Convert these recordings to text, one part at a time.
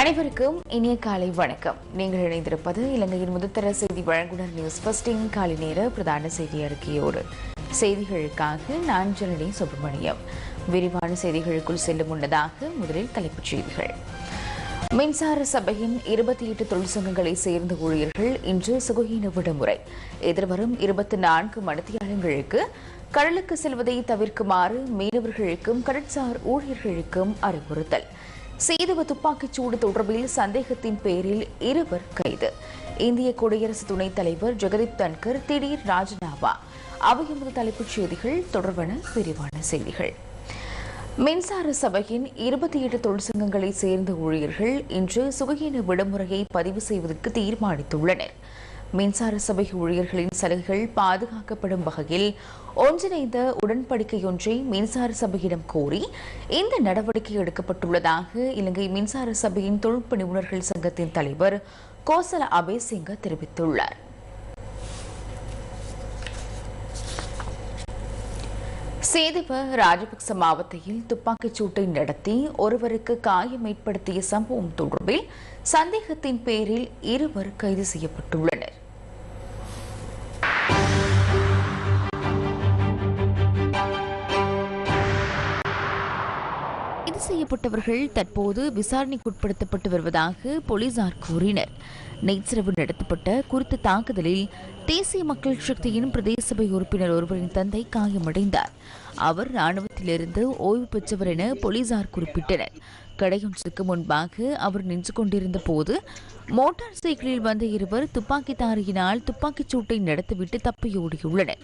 அனைவருக்கும் இனிய காலை வணக்கம். நீங்கள் இணைந்திருப்பது இலங்கையின் முதற்தர செய்தி வழங்குனர் நியூஸ் பஸ்டிங் காலை நேர பிரதான செய்தி அறிக்கையோடு. செய்திகளுக்காக நான் ஜனனி சுப்பிரமணியம். விரிவான செய்திகளுக்குள் செல்லும் முன்னதாக முதலில் தலைப்புச் செய்திகள். மின்சார சபையின் இருபத்தி எட்டு தொழிற்சங்கங்களை சேர்ந்த ஊழியர்கள் இன்று சுகஹீன விடுமுறை. எதிர்வரும் இருபத்தி நான்கு மணித்தியாலங்களுக்கு கடலுக்கு செல்வதை தவிர்க்குமாறு மீனவர்களுக்கும் கடற்சார் ஊழியர்களுக்கும் அறிவுறுத்தல். சீதவ துப்பாக்கிச்சூடு தொடர்பில் சந்தேகத்தின் பேரில் இருவர் கைது. இந்திய குடியரசு துணைத் தலைவர் ஜெகதீப் தன்கர் திடீர் ராஜினாமா. அவையமது தலைப்புச் செய்திகள் தொடர்பான விரிவான செய்திகள். மின்சார சபையின் இருபத்தி எட்டு தொழிற்சங்கங்களை சேர்ந்த ஊழியர்கள் இன்று சுகஹீன விடுமுறையை பதிவு செய்வதற்கு தீர்மானித்துள்ளனர். மின்சார சபை ஊழியர்களின் சலுகைகள் பாதுகாக்கப்படும் வகையில் ஒன்றிணைந்த உடன்படிக்கையொன்றை மின்சார சபையிடம் கோரி இந்த நடவடிக்கை எடுக்கப்பட்டுள்ளதாக இலங்கை மின்சார சபையின் தொழில்நுட்ப நிபுணர்கள் சங்கத்தின் தலைவர் கோசல அபேசிங்க தெரிவித்துள்ளார். சேதிவ ராஜபக்ச மாவட்டத்தில் துப்பாக்கிச் சூட்டை நடத்தி ஒருவருக்கு காயம் ஏற்படுத்திய சம்பவம் தொடர்பில் சந்தேகத்தின் பேரில் இருவர் கைது செய்யப்பட்டுள்ளனர். செய்யப்பட்டவர்கள் தற்போது விசாரணைக்குட்படுத்தப்பட்டு வருவதாக போலீசார் கூறினர். நேற்றிரவு நடத்தப்பட்ட குறித்த தாக்குதலில் தேசிய மக்கள் சக்தியின் பிரதேச சபை உறுப்பினர் ஒருவரின் தந்தை காயமடைந்தார். அவர் ராணுவத்திலிருந்து ஓய்வு பெற்றவர் என போலீசார் குறிப்பிட்டனர். கடையொன்றுக்கு முன்பாக அவர் நின்று கொண்டிருந்த போது மோட்டார் சைக்கிளில் வந்த இருவர் துப்பாக்கிதாரியினால் துப்பாக்கிச் சூட்டை நடத்திவிட்டு தப்பியோடியுள்ளனர்.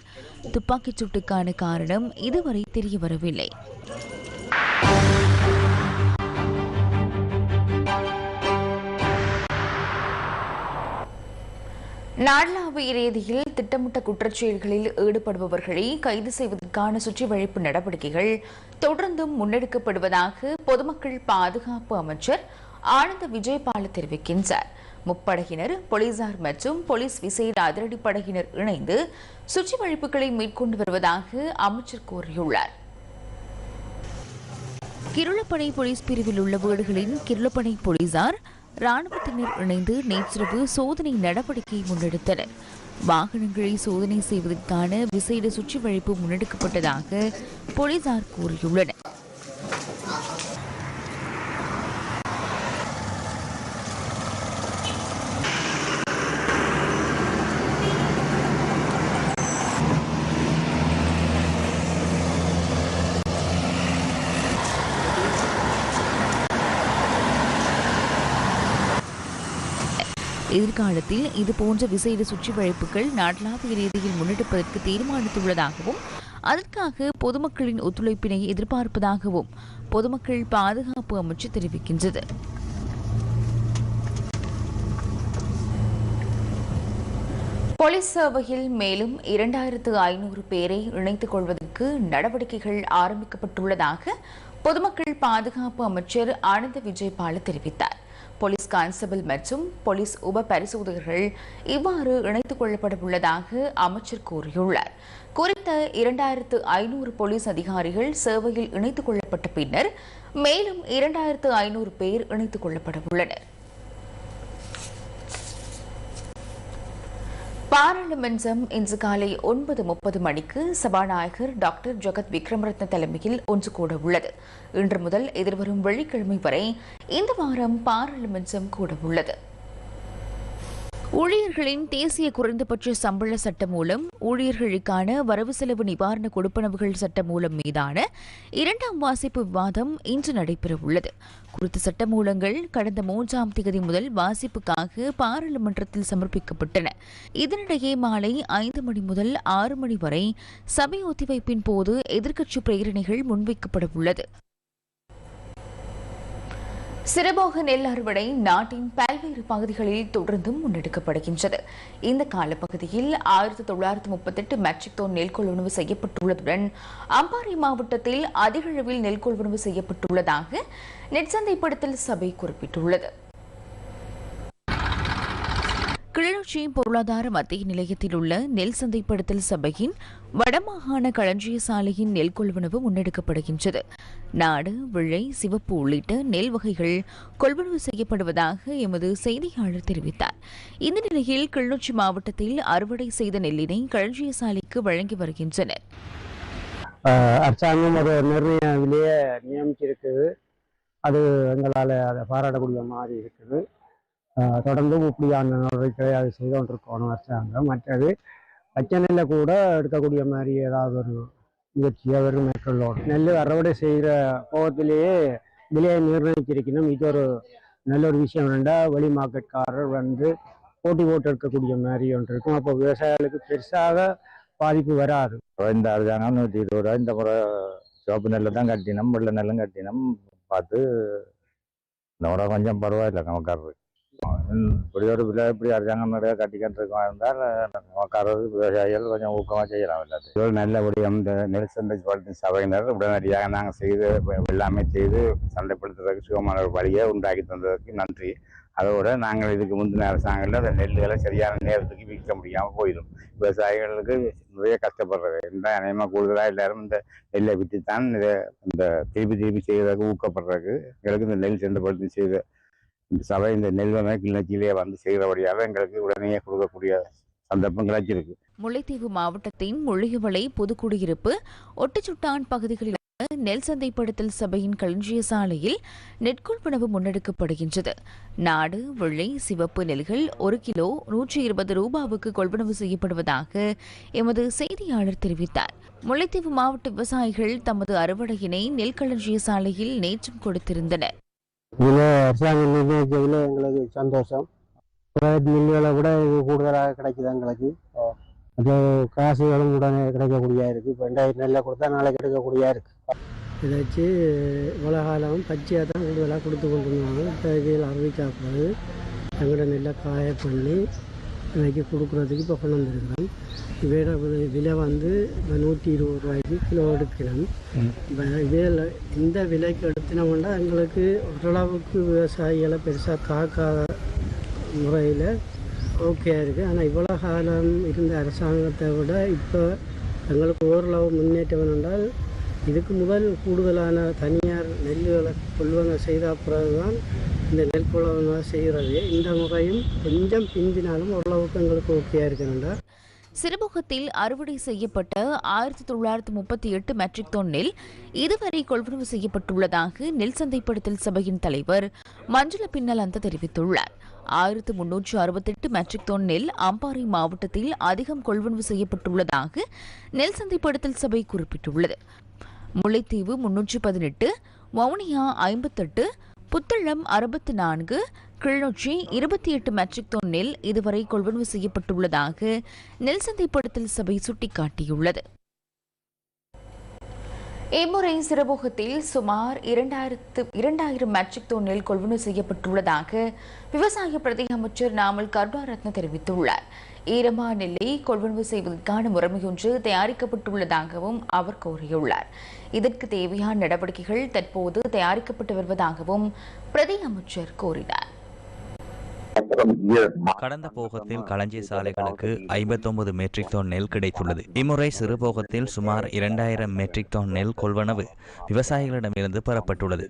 துப்பாக்கிச் சூட்டுக்கான காரணம் இதுவரை தெரியவரவில்லை. நாடளாவிய ரீதியில் திட்டமிட்ட குற்றச்செயல்களில் ஈடுபடுபவர்களை கைது செய்வதற்கான சுற்றி நடவடிக்கைகள் தொடர்ந்தும் முன்னெடுக்கப்படுவதாக பொதுமக்கள் பாதுகாப்பு அமைச்சர் ஆனந்த விஜயபால தெரிவிக்கின்றார். முப்படையினர் போலீசார் மற்றும் போலீஸ் விசேட அதிரடிப்படையினர் இணைந்து சுற்றி வழிப்புகளை மேற்கொண்டு வருவதாக அமைச்சர் கூறியுள்ளார். கிருளப்படை போலீஸ் பிரிவில் உள்ள வீடுகளின் கிருளப்படை போலீசார் ராணுவத்தினர் இணைந்து நேற்றிரவு சோதனை நடவடிக்கை முன்னெடுத்தனர். வாகனங்களை சோதனை செய்வதற்கான விசேட சுற்றி வழிப்பு முன்னெடுக்கப்பட்டதாக போலீசார் கூறியுள்ளனர். எதிர்காலத்தில் இதுபோன்ற விசேட சுற்றி வளைப்புகள் நாடளாவிய ரீதியில் முன்னெடுப்பதற்கு தீர்மானித்துள்ளதாகவும் அதற்காக பொதுமக்களின் ஒத்துழைப்பினை எதிர்பார்ப்பதாகவும் பொதுமக்கள் பாதுகாப்பு அமைச்சு தெரிவிக்கின்றது. போலீஸ் சேவையில் மேலும் இரண்டாயிரத்து ஐநூறு பேரை இணைத்துக் கொள்வதற்கு நடவடிக்கைகள் ஆரம்பிக்கப்பட்டுள்ளதாக பொதுமக்கள் பாதுகாப்பு அமைச்சர் ஆனந்த விஜயபால தெரிவித்தார். போலீஸ் கான்ஸ்டபிள் மற்றும் போலீஸ் உப பரிசோதகர்கள் இவ்வாறு இணைத்துக் கொள்ளப்பட உள்ளதாக அமைச்சர் கூறியுள்ளார். குறித்த இரண்டாயிரத்து ஐநூறு போலீஸ் அதிகாரிகள் சேவையில் இணைத்துக் கொள்ளப்பட்ட பின்னர் மேலும் இரண்டாயிரத்து ஐநூறு பேர் இணைத்துக் கொள்ளப்பட பாராளுமன்றம் இன்று காலை ஒன்பது முப்பது மணிக்கு சபாநாயகர் டாக்டர் ஜெகத் விக்ரமரத்ன தலைமையில் ஒன்று கூட உள்ளது இன்று முதல் எதிர்வரும் வெள்ளிக்கிழமை வரை இந்த வாரம் பாராளுமன்றம் கூட உள்ளது ஊழியர்களின் தேசிய குறைந்தபட்ச சம்பள சட்டம் மூலம் ஊழியர்களுக்கான வரவு செலவு நிவாரண கொடுப்பனவுகள் சட்டம் மூலம் மீதான இரண்டாம் வாசிப்பு விவாதம் இன்று நடைபெறவுள்ளது. குறித்த சட்டமூலங்கள் கடந்த மூன்றாம் தேதி முதல் வாசிப்புக்காக பாராளுமன்றத்தில் சமர்ப்பிக்கப்பட்டன. இதனிடையே மாலை ஐந்து மணி முதல் ஆறு மணி வரை சபை ஒத்திவைப்பின் போது எதிர்க்கட்சி பிரேரணைகள் முன்வைக்கப்பட உள்ளது சிறபோக நெல் அறுவடை நாட்டின் பல்வேறு பகுதிகளில் தொடர்ந்தும் முன்னெடுக்கப்படுகின்றது. இந்த காலப்பகுதியில் ஆயிரத்தி தொள்ளாயிரத்து முப்பத்தெட்டு மெட்ரிக் டன் நெல் கொள்வனவு செய்யப்பட்டுள்ளதுடன் அம்பாறை மாவட்டத்தில் அதிக அளவில் நெல் கொள்வனவு செய்யப்பட்டுள்ளதாக நெற்சந்தைப்படுத்தல் சபை குறிப்பிட்டுள்ளது. கிளிநொச்சி பொருளாதார மத்திய நிலையத்தில் உள்ள நெல் சந்தைப்படுத்தல் சபையின் வடமாகாண களஞ்சிய சாலையின் நெல் கொள்வனவு முன்னெடுக்கப்படுகின்றது. நாடு விழை சிவப்பு உள்ளிட்ட நெல் வகைகள் கொள்வனவு செய்யப்படுவதாக எமது செய்தியாளர் தெரிவித்தார். இந்த நிலையில் கிளிநொச்சி மாவட்டத்தில் அறுவடை செய்த நெல்லினை களஞ்சிய சாலைக்கு வழங்கி வருகின்றனர். அரசாங்கம் ஒரு நிர்ணய விலையை நியமிச்சிருக்குது. அது எங்களால் அதை பாராட்டக்கூடிய மாதிரி இருக்குது. தொடர்ந்து இப்படியான நடவடிக்கைகளை அது செய்து கொண்டிருக்கணும் அரசாங்கம். மற்றது பச்சை நெல்லை கூட எடுக்கக்கூடிய மாதிரி ஏதாவது ஒரு முயற்சியை அவர் மேற்கொள்ளணும் நெல் அறுவடை செய்கிற போகத்திலேயே விலையை நிர்ணயிச்சிருக்கணும். இது ஒரு நல்ல ஒரு விஷயம் என்னென்னா வெளி மார்க்கெட்காரர் வந்து போட்டி போட்டு எடுக்கக்கூடிய மாதிரி ஒன்று இருக்கும். அப்போ விவசாயிகளுக்கு பெருசாக பாதிப்பு வராது. இந்த அரசாங்கம் நூற்றி இருபது ரூபா இந்த முறை சிவப்பு நெல்லை தான் கட்டினோம் வெள்ளை நெல்லும் கட்டினோம். பார்த்து இந்த முறை கொஞ்சம் பரவாயில்லை நமக்காரரு இப்படி ஒரு இப்படி அரசாங்கம் நிறைய கட்டிக்கிட்டு இருந்தால் நமக்காரரு விவசாயிகள் கொஞ்சம் ஊக்கமாக செய்யலாம் எல்லாத்தையும். நல்லபடியாக இந்த நெல் சந்தை படுத்தும் சபையினர் உடனடியாக நாங்கள் செய்து எல்லாமே செய்து சந்தைப்படுத்துறதுக்கு சுகமான ஒரு வழியை உண்டாக்கி தந்ததுக்கு நன்றி. அதோட நாங்கள் இதுக்கு முந்தின அரசாங்கத்தில் அந்த நெல்லுகளை சரியான நேரத்துக்கு விற்க முடியாமல் போயிடும். விவசாயிகளுக்கு நிறைய கஷ்டப்படுறது. இந்த அநேகமாக கூடுதலாக எல்லாரும் இந்த நெல்லை விற்று தான் இதை இந்த திருப்பி திருப்பி செய்வதற்கு ஊக்கப்படுறதுக்கு எங்களுக்கு இந்த நெல் சந்தைப்படுத்தி செய்த இந்த சபை இந்த நெல்வனை கிளர்ச்சியிலே வந்து செய்கிறபடியாக எங்களுக்கு உடனே கொடுக்கக்கூடிய சந்தர்ப்பம் கிடைச்சிருக்கு. முல்லைத்தீவு மாவட்டத்தின் முள்ளியவளை பொதுக்குடியிருப்பு ஒட்டுச்சுட்டான் பகுதிகளில் நெல் சந்தைப்படுத்தல் சபையின் களஞ்சிய சாலையில் நெற்கொள்வனவு முன்னெடுக்கப்படுகின்றது. நாடு வெள்ளை சிவப்பு நெல்கள் ஒரு கிலோ நூற்றி இருபது ரூபாவுக்கு கொள்வனவு செய்யப்படுவதாக எமது செய்தியாளர் தெரிவித்தார். முல்லைத்தீவு மாவட்ட விவசாயிகள் தமது அறுவடையினை நெல் களஞ்சிய சாலையில் நேற்றும் கொடுத்திருந்தனர். இதில் அரசாங்கம் நிர்ணயிச்சதில் எங்களுக்கு சந்தோஷம். பிரைவேட் மில்லுகளை விட இது கூடுதலாக கிடைக்குது எங்களுக்கு. அது காசுகளும் உடனே கிடைக்கக்கூடியா இருக்குது இப்போ ரெண்டாயிரம் நெல்லை கொடுத்தா நாளைக்கு கிடைக்கக்கூடியா இருக்கு. இதை வச்சு இவ்வளோ காலம் பச்சையாக தான் கூடுதலாக கொடுத்து கொண்டு இருந்தாங்க இப்போ இதில் அறிவிச்சா பிறகு எங்களோட நெல்லை காய பண்ணி இன்னைக்கு கொடுக்குறதுக்கு இப்போ கொண்டு வந்திருக்கிறோம். இவையோட விலை- வந்து இப்போ நூற்றி இருபது ரூபாய்க்கு கிலோ எடுக்கணும் இப்போ இதில் இந்த விலைக்கு எடுத்தினோம்னா எங்களுக்கு ஓரளவுக்கு விவசாயிகளை பெருசாக தாக்காத முறையில் ஓகே இருக்குது ஆனால் இவ்வளோ காலம் இருந்த அரசாங்கத்தை விட இப்போ எங்களுக்கு ஓரளவு முன்னேற்றம் என்றால் இதுக்கு முதல் கூடுதலான தனியார் நெல்லுகளை கொள்வனை செய்த பிறகு தான் இந்த நெல் கொள்வனை செய்கிறது. இந்த முறையும் கொஞ்சம் பிந்தினாலும் ஓரளவுக்கு எங்களுக்கு ஓகேயா இருக்குதுண்டா சிறுமுகத்தில் அறுவடை செய்யப்பட்ட ஆயிரத்தி தொள்ளாயிரத்தி முப்பத்தி எட்டு மெட்ரிக் டன் நெல் இதுவரை கொள்வனவு செய்யப்பட்டுள்ளதாக நெல் சந்தைப்படுத்தல் சபையின் தலைவர் மஞ்சள பின்னல் அந்த தெரிவித்துள்ளார். ஆயிரத்து முன்னூற்று அறுபத்தெட்டு மெட்ரிக் டன் நெல் அம்பாறை மாவட்டத்தில் அதிகம் கொள்வனவு செய்யப்பட்டுள்ளதாக நெல் சந்தைப்படுத்தல் சபை குறிப்பிட்டுள்ளது. முல்லைத்தீவு முன்னூற்று பதினெட்டு வவுனியா ஐம்பத்தெட்டு புத்தளம் அறுபத்தி நான்கு கிளிநொச்சி இருபத்தி எட்டு மெட்ரிக் டன் நெல் இதுவரை கொள்வனவு செய்யப்பட்டுள்ளதாக நெல் சந்தைப்படுத்தல் சபை சுட்டிக்காட்டியுள்ளது. இம்முறை சிறுமுகத்தில் சுமார் இரண்டாயிரத்து இரண்டாயிரம் மெட்ரிக் டன் நெல் கொள்வனவு செய்யப்பட்டுள்ளதாக விவசாய பிரதி அமைச்சர் நாமல் கருணாரத்ன தெரிவித்துள்ளார். ஈரமா நெல்லை கொள்வனவு செய்வதற்கான முறைமையொன்று தயாரிக்கப்பட்டுள்ளதாகவும் அவர் கூறியுள்ளார். இதற்கு தேவையான நடவடிக்கைகள் தற்போது தயாரிக்கப்பட்டு வருவதாகவும் பிரதி அமைச்சர் கூறினார். கடந்த போகத்தில் களஞ்சிய சாலைகளுக்கு ஐம்பத்தொன்பது மெட்ரிக் டன் நெல் கிடைத்துள்ளது. இம்முறை சிறு போகத்தில் சுமார் இரண்டாயிரம் மெட்ரிக் டன் நெல் கொள்வனவு விவசாயிகளிடமிருந்து பெறப்பட்டுள்ளது.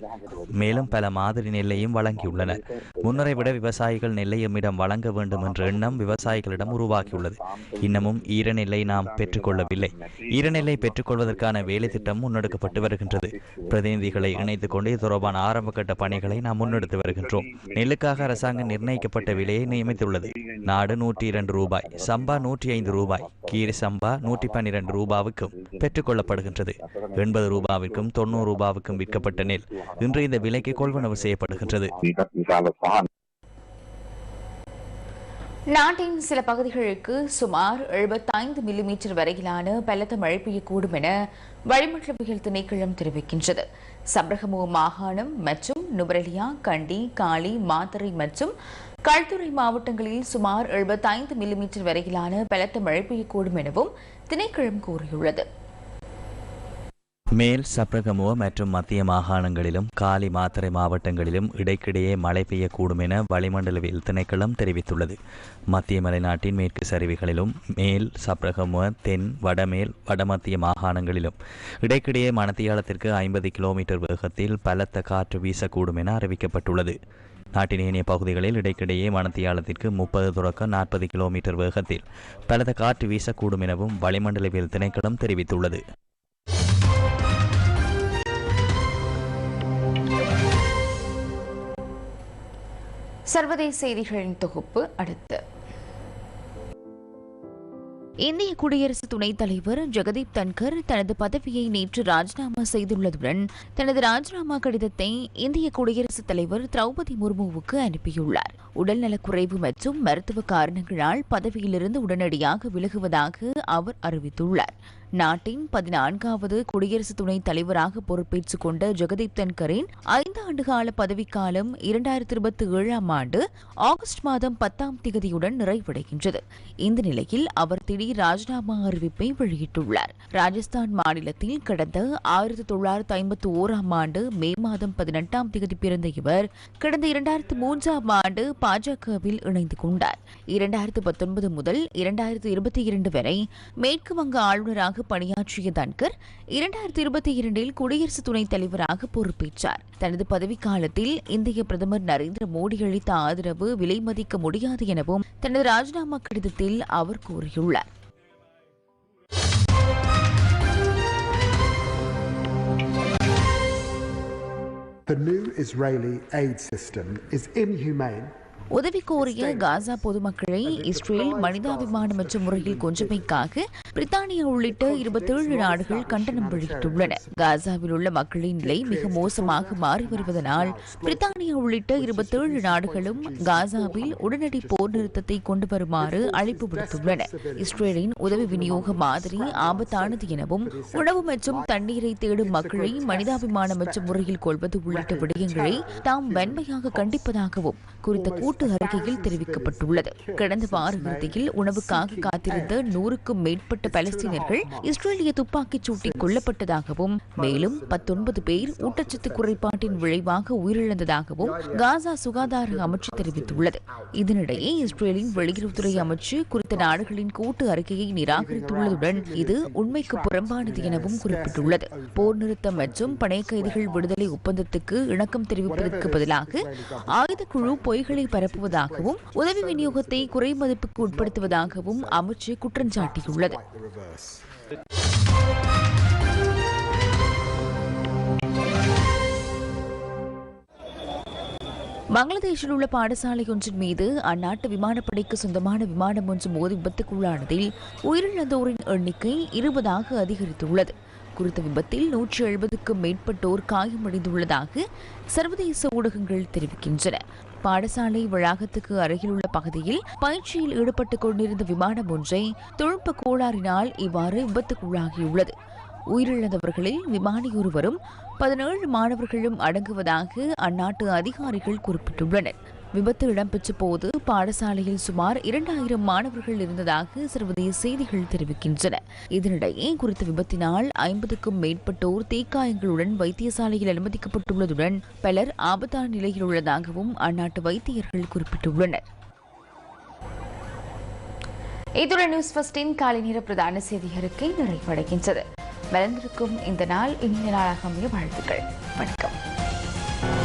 மேலும் பல மாதிரி நெல்லையும் வழங்கியுள்ளனர் முன்னரை விட விவசாயிகள் நெல்லை எம்மிடம் வழங்க வேண்டும் என்ற எண்ணம் விவசாயிகளிடம் உருவாகியுள்ளது. இன்னமும் ஈரநெல்லை நாம் பெற்றுக்கொள்ளவில்லை. ஈரநெல்லை பெற்றுக்கொள்வதற்கான வேலை திட்டம் முன்னெடுக்கப்பட்டு வருகின்றது. பிரதிநிதிகளை இணைத்துக் கொண்டு இது தொடர்பான ஆரம்பகட்ட பணிகளை நாம் முன்னெடுத்து வருகின்றோம். நெல்லுக்காக அரசாங்கம் நிர்ணயிக்கப்பட்ட விலையை நியமித்துள்ளது. நாடு நூற்றி இரண்டு ரூபாய் சம்பா நூற்றி ஐந்து ரூபாய் கீரி சம்பா நூற்றி பன்னிரண்டு ரூபாவுக்கும் பெற்றுக்கொள்ளப்படுகின்றது. எண்பது ரூபாவிற்கும் தொண்ணூறு ரூபாவுக்கும் விற்கப்பட்ட நெல் இன்று இந்த விலைக்கு கொள்வனவு செய்யப்படுகின்றது. நாட்டின் சில பகுதிகளுக்கு சுமார் 75 மில்லிமீட்டர் வரையிலான பலத்த மழை பெய்யக்கூடும் என வளிமண்டலவியல் திணைக்களம் தெரிவிக்கின்றது. சப்ரகமு மாகாணம் மற்றும் நுபரலியா கண்டி காளி மாத்தறை மற்றும் கல்துறை மாவட்டங்களில் சுமார் 75 மில்லிமீட்டர் வரையிலான பலத்த மழை பெய்யக்கூடும் எனவும் திணைக்களம் கூறியுள்ளது. மேல் சப்ரகமுவ மற்றும் மத்திய மாகாணங்களிலும் காலி மாத்திரை மாவட்டங்களிலும் இடைக்கிடையே மழை பெய்யக்கூடும் என வளிமண்டலவியல் திணைக்களம் தெரிவித்துள்ளது. மத்திய மலைநாட்டின் மேற்கு சரிவுகளிலும் மேல் சப்ரகமுவ தென் வடமேல் வடமத்திய மாகாணங்களிலும் இடைக்கிடையே மணத்தியாலத்திற்கு ஐம்பது கிலோமீட்டர் வேகத்தில் பலத்த காற்று வீசக்கூடும் என அறிவிக்கப்பட்டுள்ளது. நாட்டின் ஏனைய பகுதிகளில் இடைக்கிடையே மணத்தியாலத்திற்கு முப்பது தொடக்கம் நாற்பது கிலோமீட்டர் வேகத்தில் பலத்த காற்று வீசக்கூடும் எனவும் வளிமண்டலவியல் திணைக்களம் தெரிவித்துள்ளது. சர்வதேச செய்திகளின் தொகுப்பு அடுத்து. இந்திய குடியரசு துணைத் தலைவர் ஜெகதீப் தன்கர் தனது பதவியை நேற்று ராஜினாமா செய்துள்ளதுடன் தனது ராஜினாமா கடிதத்தை இந்திய குடியரசுத் தலைவர் திரௌபதி முர்முவுக்கு அனுப்பியுள்ளார். உடல்நலக்குறைவு மற்றும் மருத்துவ காரணங்களால் பதவியிலிருந்து உடனடியாக விலகுவதாக அவர் அறிவித்துள்ளார். நாட்டின் பதினான்காவது குடியரசு துணைத் தலைவராக பொறுப்பேற்றுக் கொண்ட ஜெகதீப் தன்கரின் ஐந்து ஆண்டுகால பதவிக்காலம் இரண்டாயிரத்தி இருபத்தி ஏழாம் ஆண்டு ஆகஸ்ட் மாதம் பத்தாம் திகதியுடன் நிறைவடைகின்றது. இந்த நிலையில் அவர் திடீர் ராஜினாமா அறிவிப்பை வெளியிட்டுள்ளார். ராஜஸ்தான் மாநிலத்தில் கடந்த ஆயிரத்தி தொள்ளாயிரத்தி ஐம்பத்தி ஓராம் ஆண்டு மே மாதம் பதினெட்டாம் திகதி பிறந்த இவர் கடந்த இரண்டாயிரத்து மூன்றாம் ஆண்டு பாஜகவில் இணைந்து கொண்டார். இரண்டாயிரத்து பத்தொன்பது முதல் இரண்டாயிரத்தி இருபத்தி இரண்டு வரை மேற்கு வங்க ஆளுநராக பணியாற்றிய தன்கர் இரண்டாயிரத்தி இருபத்தி இரண்டில் குடியரசு துணைத் தலைவராக பொறுப்பேற்றார். தனது பதவிக்காலத்தில் இந்திய பிரதமர் நரேந்திர மோடி அளித்த ஆதரவு விலை மதிக்க முடியாது எனவும் தனது ராஜினாமா கடிதத்தில் அவர் கூறியுள்ளார். The new Israeli aid system is inhumane உதவி கோரிய காசா பொதுமக்களை இஸ்ரேல் மனிதாபிமானமற்ற முறையில் கொஞ்சமைக்காக பிரித்தானியா உள்ளிட்ட இருபத்தேழு நாடுகள் கண்டனம் வெளியிட்டுள்ளன காசாவில் உள்ள மக்களின் நிலை மிக மோசமாக மாறி வருவதனால் பிரித்தானியா உள்ளிட்ட இருபத்தேழு நாடுகளும் காசாவில் உடனடி போர் நிறுத்தத்தை கொண்டு வருமாறு அழைப்பு விடுத்துள்ளன இஸ்ரேலின் உதவி விநியோக மாதிரி ஆபத்தானது எனவும் உணவு மற்றும் தண்ணீரை தேடும் மக்களை மனிதாபிமானமற்ற முறையில் கொள்வது உள்ளிட்ட விடயங்களை தாம் வன்மையாக கண்டிப்பதாகவும் குறித்த கூட்டு அறிக்கையில் தெரிவிக்கப்பட்டுள்ளது. கடந்த வார இறுதியில் உணவுக்காக காத்திருந்த நூறுக்கும் மேற்பட்ட பலஸ்தீனர்கள் இஸ்ரேலிய துப்பாக்கிச் சூட்டில் கொல்லப்பட்டதாகவும் மேலும் பத்தொன்பது பேர் ஊட்டச்சத்து குறைபாட்டின் விளைவாக உயிரிழந்ததாகவும் காசா சுகாதார அமைச்சு தெரிவித்துள்ளது. இதனிடையே இஸ்ரேலின் வெளியுறவுத்துறை அமைச்சு குறித்த நாடுகளின் கூட்டு அறிக்கையை நிராகரித்துள்ளதுடன் இது உண்மைக்கு புறம்பானது எனவும் குறிப்பிட்டுள்ளது. போர் நிறுத்தம் மற்றும் பணைய கைதிகள் விடுதலை ஒப்பந்தத்துக்கு இணக்கம் தெரிவிப்பதற்கு பதிலாக ஆயுதக்குழு பொய்களை பரப்புவதாகவும் உதவி விநியோகத்தை குறைமதிப்புக்கு உட்படுத்துவதாகவும் அமைச்சு குற்றம் சாட்டியுள்ளது. பங்களாதேஷில் உள்ள பாடசாலை ஒன்றின் மீது அந்நாட்டு விமானப்படைக்கு சொந்தமான விமானம் ஒன்று மோதி விபத்துக்குள்ளானதில் உயிரிழந்தோரின் எண்ணிக்கை இருபதாக அதிகரித்துள்ளது. குறித்த விபத்தில் நூற்றி எழுபதுக்கும் மேற்பட்டோர் காயமடைந்துள்ளதாக சர்வதேச ஊடகங்கள் தெரிவிக்கின்றன. பாடசாலை வளாகத்துக்கு அருகிலுள்ள பகுதியில் பயிற்சியில் ஈடுபட்டுக் கொண்டிருந்த விமானம் ஒன்றை தொழில்நுட்ப கோளாறினால் இவ்வாறு விபத்துக்குள்ளாகியுள்ளது. உயிரிழந்தவர்களில் விமானி ஒருவரும் பதினேழு மாணவர்களும் அடங்குவதாக அந்நாட்டு அதிகாரிகள் குறிப்பிட்டுள்ளனர். விபத்து இடம்பெற்ற போது பாடசாலையில் சுமார் இரண்டாயிரம் மாணவர்கள் இருந்ததாக சர்வதேச செய்திகள் தெரிவிக்கின்றன. இதனிடையே குறித்த விபத்தினால் ஐம்பதுக்கும் மேற்பட்டோர் தீக்காயங்களுடன் வைத்தியசாலையில் அனுமதிக்கப்பட்டுள்ளதுடன் பலர் ஆபத்தான நிலையில் உள்ளதாகவும் அந்நாட்டு வைத்தியர்கள் குறிப்பிட்டுள்ளனர். இத்துடன் நியூஸ் ஃபஸ்டின் காலை நேர பிரதான செய்தி அறிக்கை நிறைவடைகின்றது. மலர்ந்திருக்கும் இந்த நாள் இனிய நாளாக அமைய வாழ்த்துக்கள். வணக்கம்.